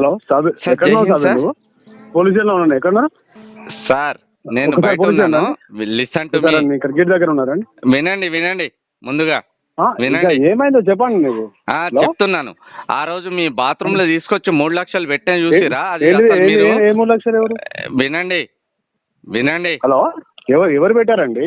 Hello సాబి ఎక్కడ సాబి. నువ్వు police స్టేషన్లో ఉన్నాను. ఎక్కడ సార్ నేను బయట ఉన్నాను. స్టేషన్ లిసన్ టు సార్ ఇక్కడ గేట్ దగ్గర ఉన్నారండి వినండి వినండి. ముందుగా వినండి. ఏమైందో చెప్పండి హలో? చెప్తున్నాను. ఆ రోజు మీ బాత్రూమ్లో తీసుకొచ్చి మూడు లక్షలు పెట్టిన చూసిరా? అది మీరు మూడు లక్షలు ఎవరు? వినండి వినండి. హలో? ఎవరు ఎవరు పెట్టారండి?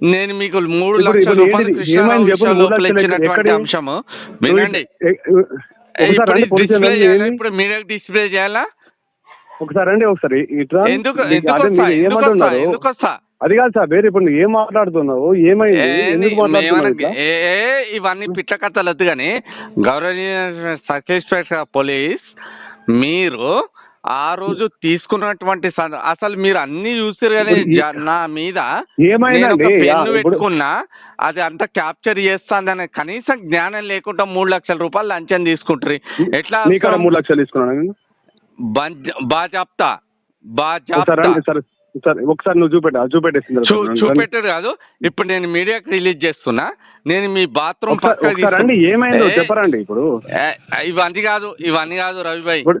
నేను మీకు మూడు లక్షల రూపాయలు లోపల ఇచ్చినటువంటి అంశము. వినండి. ఇప్పుడు పోలీస్ డిస్ప్లే చేయాలా? ఒకసారి రండి ఒకసారి. ఇట్లా ఎందుకు అదే వస్తా? మీరు ఎందుకు వస్తా? ఏమంటున్నారు? ఎందుకు వస్తా? అది కాదు సార్ వేరే ఇప్పుడు నువ్వు ఏం మాట్లాడుతున్నావు? ఏమైంది? ఏ, ఇవన్నీ పిట్ట కథలు వద్దు కానీ గౌరవనీయ సర్టిఫికేట్ పోలీస్ మీరు ఆ రోజు తీసుకున్నటువంటి అసలు మీరు అన్ని చూసారు కానీ నా మీద. పెన్ను పెట్టుకున్నా అది అంతా క్యాప్చర్ చేస్తాందని కనీసం జ్ఞానం లేకుండా మూడు లక్షల రూపాయలు లంచం తీసుకుంటారు ఎట్లా మూడు లక్షలు తీసుకున్నాను బాజాప్తా రండి సార్ సరే ఒకసారి నువ్వు చూపెట్టు చూపెట్టేసింది చూ చూపెట్టారు కాదు ఇప్పుడు నేను మీడియాకి రిలీజ్ చేస్తున్నా నేను మీ బాత్రూమ్ ఏమైందో చెప్పరండి ఇప్పుడు. ఇవన్నీ కాదు ఇవన్నీ కాదు రవిభాయ్ ఇప్పుడు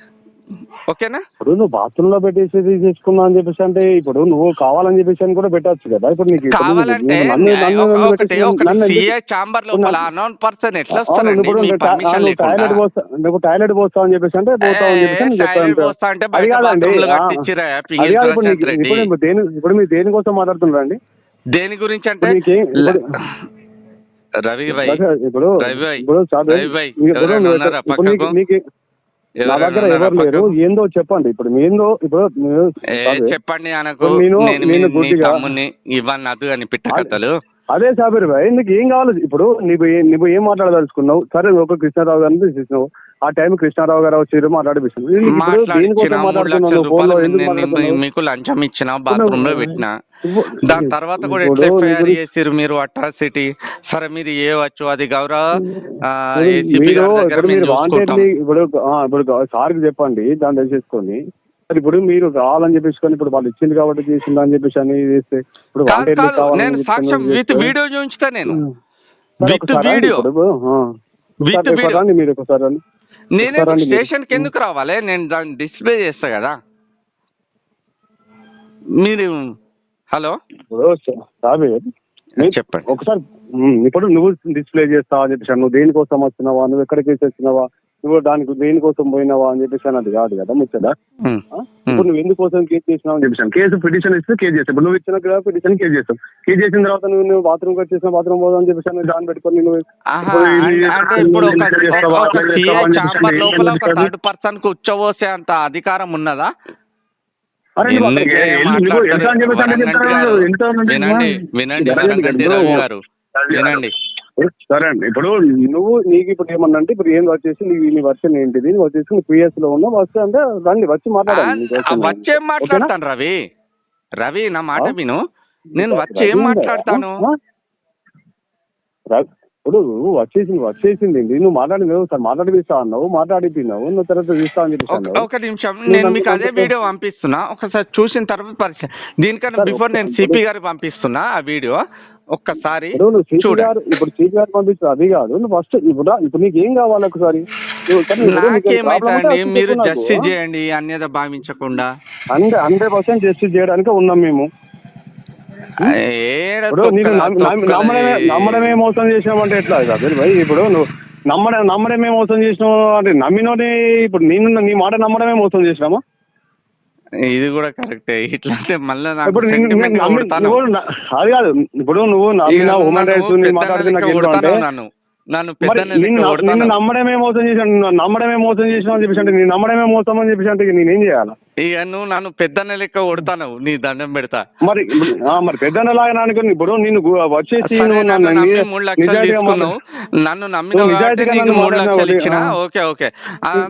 ఓకేనా? ఇప్పుడు నువ్వు బాత్రూమ్లో పెట్టేసి తీసేసుకున్నా అని చెప్పేసి అంటే ఇప్పుడు నువ్వు కావాలని చెప్పేసి అని కూడా పెట్టచ్చు కదా. ఇప్పుడు నీకు కావాలంటే చాంబర్ లోపల అన్నోన్ పర్సన్ ఎట్లా టాయిలెట్ పోస్తా నువ్వు టాయిలెట్ పోస్తావు అని చెప్పేసి అంటే పోతావు అని చెప్పేసి పోస్తా అంటే అది కాదండి అది కాదు ఇప్పుడు మీరు దేని ఇప్పుడు మీరు దేనికోసం మాట్లాడుతున్నారండి దేని గురించి అంటే రవి భాయ్ ఇప్పుడు రవి భాయ్, ఇప్పుడు రవి భాయ్, నా దగ్గర ఎవరు లేరు? ఏందో చెప్పండి. ఇప్పుడు ఏందో ఇప్పుడు చెప్పండి అనకు. నేను- గుడ్డిగా- తమ్ముని ఇవన్నీ అదు అని అదే సాబిర్ భాయ్ నీకు ఏం కావాలి? ఇప్పుడు నీకు నువ్వు ఏం మాట్లాడదలుచుకున్నావు? సరే ఒక కృష్ణారావు గారిని తీసేసినావు ఆ టైం కృష్ణారావు గారు వచ్చి మాట్లాడిపిస్తున్నావు నీకు ఇప్పుడు మాట్లాడించిన దేనికోసం మూడు మాట్లాడుతున్నావు లక్షల నువ్వు ఫోన్లో రూపాయలు ఎందుకు నేను- నేను మాట్లాడుతున్నావు మీకు లంచం ఇచ్చిన బాత్రూమ్లో పెట్టిన. దాని తర్వాత కూడా ఎట్లా ఎఫ్ఐఆర్ చేసిరు మీరు అట్రాసిటీ? సరే మీరు చేయవచ్చు అది గౌరవ ఇప్పుడు ఇప్పుడు సార్కి చెప్పండి దాన్ని తెలిసేసుకొని. ఇప్పుడు మీరు కావాలని చెప్పేసుకొని ఇప్పుడు వాళ్ళు ఇచ్చింది కాబట్టి చేసింది అని చెప్పేసి అని చేస్తే ఇప్పుడు నేను సాక్ష్యం విత్ వీడియో చూపించుతా నేను. సరే, విత్ వీడియో. విత్ మీరు ఒకసారి. నేనే మీరు. స్టేషన్కి ఎందుకు రావాలి? నేను దాన్ని డిస్ప్లే చేస్తా కదా. మీరు హలో? సాబిర్ చెప్పండి. ఒకసారి ఇప్పుడు నువ్వు డిస్ప్లే చేస్తావా అని చెప్పేసి నువ్వు దేనికోసం వచ్చినావా? నువ్వు ఎక్కడికి వచ్చినావా? నువ్వు దానికి దేనికోసం పోయినావా అని చెప్పేసి అది కాదు కదా ముచ్చట? ఇప్పుడు నువ్వు ఎందుకోసం కేసు చేసినావు అని చెప్పేసి కేసు పిటిషన్ ఇస్తే కేసు చేస్తావు. ఇప్పుడు నువ్వు ఇచ్చిన పిటిషన్ కేసు చేస్తావు. కేసు చేసిన తర్వాత నువ్వు నువ్వు బాత్రూమ్ వచ్చేసిన బాత్రూమ్ పోదాం అని చెప్పేసి నువ్వు దాన్ని పెట్టుకొని నువ్వు? థర్డ్ పర్సన్కు ఉచ్చబోసే అంత అధికారం ఉన్నదా? వినండి వినండి. రవి గారు. వినండి. సరే అండి. ఇప్పుడు నువ్వు నీకు ఇప్పుడు ఏమన్నా అంటే ఇప్పుడు ఏం వచ్చేసి నీ నీ వర్షన్ ఏంటిది? నువ్వు వచ్చేసి నువ్వు పిఎస్లో ఉన్నావు వస్తే అంటే రండి వచ్చి మాట్లాడండి వచ్చేం? మాట్లాడతాను రవి? రవి నా మాట? విను. నేను వచ్చి ఏం? మాట్లాడతాను? ఇప్పుడు వచ్చేసింది వచ్చేసింది నువ్వు మాట్లాడింది సార్ మాట్లాడిపిస్తా అన్నావు మాట్లాడిపోయినావు నువ్వు తర్వాత చూస్తా అని చెప్పేసి ఒక- నిమిషం. నేను మీకు అదే. వీడియో పంపిస్తున్నా. ఒకసారి చూసిన తర్వాత పరిచయం. దీనికన్నా బిఫోర్. నేను సిపి గారికి పంపిస్తున్నా ఆ వీడియో. ఒక్కసారి ఇప్పుడు నువ్వు సీపీ. గారు ఇప్పుడు సీపీ గారు పంపించు అది కాదు. నువ్వు ఫస్ట్ ఇప్పుడు ఇప్పుడు నీకు ఏం కావాలి ఒకసారి? నువ్వు- కానీ ఇప్పుడు నీకు problem ఉంటే నాకేమైతుందండి అప్పుడు మీరు చెప్పు. జస్టిస్ చేయండి అన్యత భావించకుండా. హండ్రెడ్ హండ్రెడ్ పర్సెంట్ జస్టిస్ చేయడానికి ఉన్నాం మేము. ఇప్పుడు తొక్కలా నమ్మడమే నమ్మడమే మోసం చేసినామంటే ఎట్లా సార్ భయ్ ఇప్పుడు నువ్వు నమ్మడం నమ్మడమే మోసం చేసినావు అంటే నమ్మినోని ఇప్పుడు నేను నీ మాట నమ్మడమే మోసం చేసినామా ఇది కూడా కరెక్టే. ఇట్లా అంటే మళ్ళీ ఇప్పుడు అది కాదు. ఇప్పుడు నువ్వు హ్యూమన్ రైట్స్ పెద్ద నన్ను నన్ను నమ్మడమే మోసం నువ్వు నమ్మడమే మోసం చేసినావు అని చెప్పేసి అంటే నేను నమ్మడమే మోసం అని చెప్పేసి అంటే నేనేం చేయాలి? ఇక నువ్వు నన్ను పెద్ద లెక్క కొడతాను నీ దండం పెడతా. మరి మరి పెద్దలాగా అనుకుని ఇప్పుడు నిన్ను వచ్చేసి నన్ను తీసుకున్నావు. Okay okay.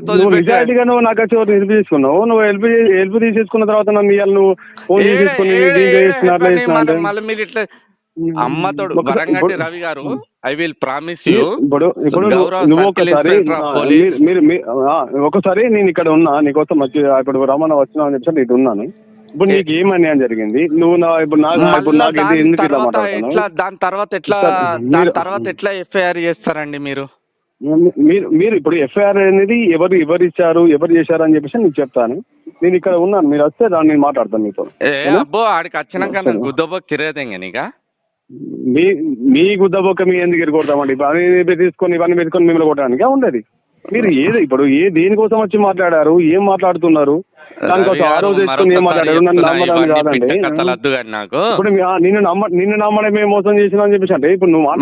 నువ్వు నిజాయితీగా నువ్వు నాకు వచ్చి హెల్ప్ చేసుకున్నావు నువ్వు హెల్ప్ హెల్ప్ తీసేసుకున్న తర్వాత నన్ను ఇవాళ నువ్వు ఫోన్ తీసుకుని మళ్ళీ మీరు ఇట్లా అమ్మతోడు ఒకసారి- వరంగంటి ఇప్పుడు- రవి గారు ఐ విల్ ప్రామిస్ యూ. ఇప్పుడు ఇప్పుడు నువ్వు- ఒకసారి. మీరు- ఒకసారి నేను ఇక్కడ ఉన్నా నీకోసం వచ్చి ఇప్పుడు రమణ వచ్చినా అని చెప్పి ఇటు ఉన్నాను. ఇప్పుడు నీకు ఏం అన్యాయం జరిగింది? నువ్వు నా ఇప్పుడు నాకు ఇప్పుడు నాకు ఇది ఎందుకు ఎట్లా దాని తర్వాత ఎట్లా దాని తర్వాత ఎట్లా ఎఫ్ఐఆర్ చేస్తారండి మీరు? మీరు మీరు ఇప్పుడు ఎఫ్ఐఆర్ అనేది ఎవరు ఎవరు ఇచ్చారు ఎవరు చేశారు అని చెప్పేసి నేను చెప్తాను. నేను ఇక్కడ ఉన్నాను. మీరు వస్తే దాన్ని నేను మాట్లాడతాను మీతో. అబ్బో ఆడికి వచ్చినాక. గుద్దబో కిరేదేంగ నీకా? మీ మీ గుద్దబొక్క మీ ఎందుకు ఎరుకొడతామండి ఇవన్నీ తీసుకొని ఇవన్నీ పెట్టుకొని మిమ్మల్ని కొట్టడానికి ఉండేది? మీరు ఏది ఇప్పుడు ఏ దేనికోసం వచ్చి మాట్లాడారు? ఏం మాట్లాడుతున్నారు? దానికోసం ఆ రోజు తెచ్చుకొని ఏం మాట్లాడారు? నన్ను నమ్మడం కాదండి. ఇప్పుడు నిన్ను నమ్మ నిన్ను నమ్మడమే మోసం చేసిన అని చెప్పేసి అంటే ఇప్పుడు నువ్వు ఒక-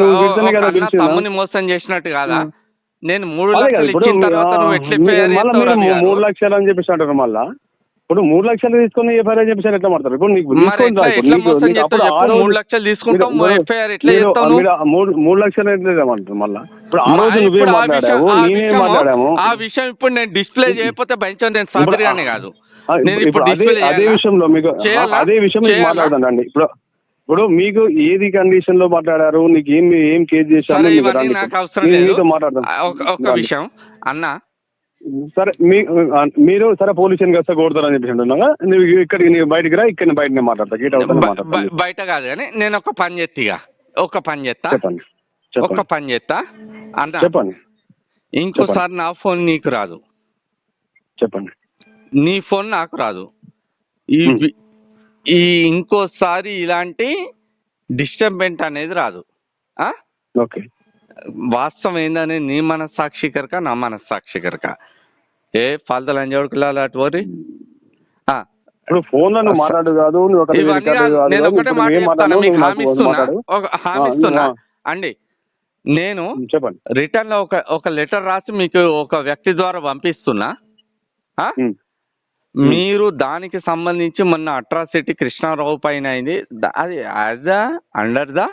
నువ్వు ఒక కదా పిలిచిన? మోసం చేసినట్టు కాదా? నేను మూడు లక్షలు మళ్ళా? మూడు లక్షలు అని చెప్పేసి అంటారు మళ్ళా? ఇప్పుడు మూడు లక్షలు తీసుకొని ఎఫ్ఐఆర్ అని చెప్పేసి ఎట్లా మాట్లాడతారు? ఇప్పుడు నీకు మూడు లక్షలు ఆ మూడు లక్షలు మళ్ళా. ఇప్పుడు ఆ రోజు నువ్వే మాట్లాడావు? నేనే మాట్లాడాము? ఆ విషయం ఇప్పుడు నేను డిస్ప్లే చేయకపోతే నేను సాబిరిగానే కాదు. నేను ఇప్పుడు అదే అదే? విషయంలో మీకు? అదే విషయం మీకు చేయాలా? మాట్లాడతానండి ఇప్పుడు ఇప్పుడు మీకు ఏది కండిషన్లో మాట్లాడారు? నీకు ఏం ఏం కేసు లేదు. మీతో మాట్లాడతాను. ఆ, ఒక. విషయం. అన్న సరే మీ మీరు సరే పోలీస్ స్టేషన్కి వస్తే కొడతారని చెప్పేసి అంటున్నాగా. నువ్వు ఇక్కడికి నీవు బయటికి రా ఇక్కడ బయట మాట్లాడతా గీట బ- బయట కాదు కానీ నేను ఒక పని చేస్తా ఒక పని చేస్తా. చెప్పండి. ఒక పని చేస్తా. అన్న చెప్పండి. ఇంకోసారి నా ఫోన్ నీకు రాదు. చెప్పండి. నీ ఫోన్ నాకు రాదు. ఈ ఈ ఇంకోసారి ఇలాంటి డిస్టర్బెంట్ అనేది రాదు. ఆ? ఓకే. వాస్తవం ఏందని నీ మనస్సాక్షి కనుక నా మనస్సాక్షి కనుక. ఏ ఫాల్తలు అంజోడుకులాలు అటు ఆ, ఇప్పుడు ఫోన్లో నువ్వు మాట్లాడు కాదు నేను. ఒకటే మీకు హామీ ఇస్తున్నా. ఒక ఇస్తున్నా. అండి నేను చెప్పండి. రిటర్న్లో ఒక ఒక లెటర్ రాసి మీకు ఒక వ్యక్తి ద్వారా పంపిస్తున్నా. మీరు దానికి సంబంధించి మొన్న అట్రాసిటీ కృష్ణారావు పైన అయింది. అది as the under the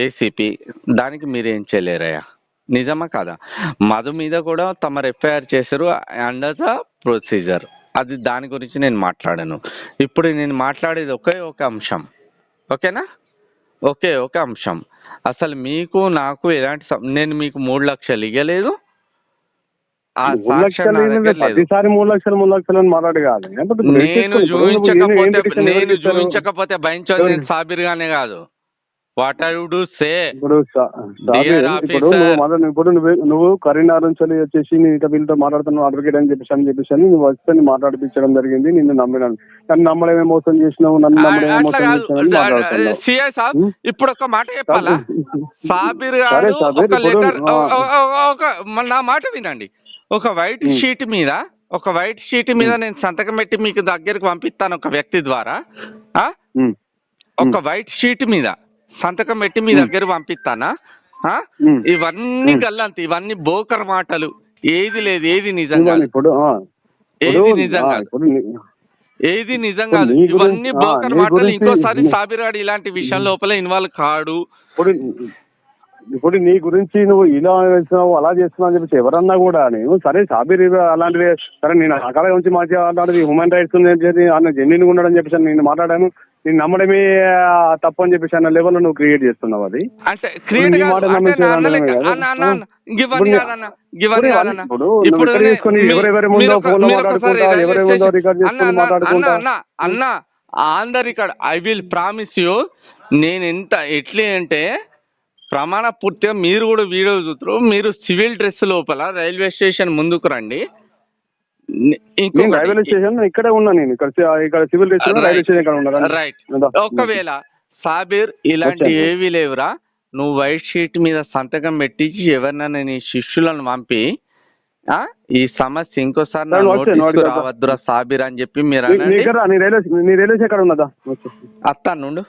ACP దానికి మీరు ఏం చేయలేరయ్యా? నిజమా కాదా? మధు మీద కూడా తమరు ఎఫ్ఐఆర్ చేశారు అండర్ ద ప్రొసీజర్. అది దాని గురించి నేను మాట్లాడాను. ఇప్పుడు నేను మాట్లాడేది ఒకే ఒక అంశం. ఓకేనా? ఒకే ఒక అంశం. అసలు మీకు నాకు ఎలాంటి నేను మీకు మూడు లక్షలు ఇవ్వలేదు ఆ మూడు సాక్ష్యం లక్షలు నా ఏంటంటే దగ్గర లేదు ప్రతిసారి మూడు లక్షలు మూడు లక్షలు అని మాట్లాడు కాదు నేను చూపించకపోతే నేను? చూపించకపోతే భయించోది ఎవరు? నేను సాబిర్గానే కాదు. What I would say. ఇప్పుడు సాబిర్, ఇప్పుడు. నువ్వు ఇప్పుడు నువ్వు నువ్వు కరీంనగర్ నుంచి వచ్చేసి నేను ఇక వీళ్ళతో మాట్లాడుతున్నావు అడ్వకేట్ అని చెప్పేసి అని చెప్పేసి అని నువ్వు వస్తే మాట్లాడిపించడం జరిగింది నిన్ను నమ్మినాను నన్ను నమ్మడమే మోసం చేసినావు? నన్ను నమ్మడమే మోసం చేసినావు మాట్లాడుతున్నావు. సిఐ సాబ్? ఇప్పుడు ఒక మాట చెప్పాలా? సాబిర్. గారు సాబిర్, ఒక లెటర్. ఒక నా మాట వినండి. ఒక వైట్. షీట్ మీద ఒక వైట్ షీట్ మీద నేను సంతకం పెట్టి మీకు దగ్గరికి పంపిస్తాను ఒక వ్యక్తి ద్వారా? ఉమ్, ఒక వైట్ షీట్ మీద సంతకం పెట్టి మీ. దగ్గర పంపిస్తానా. ఇవన్నీ. గల్లంత ఇవన్నీ బోకర్ మాటలు. ఏది లేదు ఏది నిజంగా ఇప్పుడు ఏది నిజంగా ఏది నిజంగా ఇవన్నీ బోకర్ మాటలు. ఇంకోసారి సాబిరాడు ఇలాంటి విషయం లోపల ఇన్వాల్వ్ కాడు. ఇప్పుడు నీ గురించి నువ్వు ఇలా చేస్తున్నావు అలా చేస్తున్నావు అని చెప్పేసి ఎవరన్నా కూడా నేను సరే సాబిర్ అలాంటిది. సరే నేను అకాల గురించి అలాంటిది హ్యూమన్ రైట్స్ అన్న జెన్యున్ ఉండడం చెప్పేసి నేను మాట్లాడాను. నేను నమ్మడమే తప్పు అని చెప్పేసి అన్న లెవెల్లో నువ్వు క్రియేట్ చేస్తున్నావు అది. ఇప్పుడు ఇక్కడ తీసుకొని ఎవరెవరి ముందో మాట్లాడుకుంటా, ముందో స్టేషన్- రికార్డ్ చేసుకొని మాట్లాడుకుంటా. అన్న the record I will promise you నేను ఎంత ఎట్లే అంటే ప్రమాణ పూర్తిగా మీరు కూడా వీడియో చూస్తారు మీరు సివిల్ డ్రెస్ లోపల రైల్వే స్టేషన్ ముందుకు రండి నేను రైల్వే స్టేషన్ ఇక్కడే ఉన్నా నేను ఇక్కడ ఇక్కడ సివిల్ స్టేషన్. రైల్వే స్టేషన్ ఇక్కడ ఉన్నా రైట్? ఒకవేళ సాబీర్ ఇలాంటి. ఏవి లేవురా నువ్వు వైట్ షీట్ మీద సంతకం పెట్టించి ఎవరినైనా నీ శిష్యులను పంపి ఈ సమస్య ఇంకోసారి రావద్దురా సాబీర్ అని చెప్పి మీరు రైల్వే స్టేషన్ ఎక్కడ ఉన్నదా. అత్తా నుండు.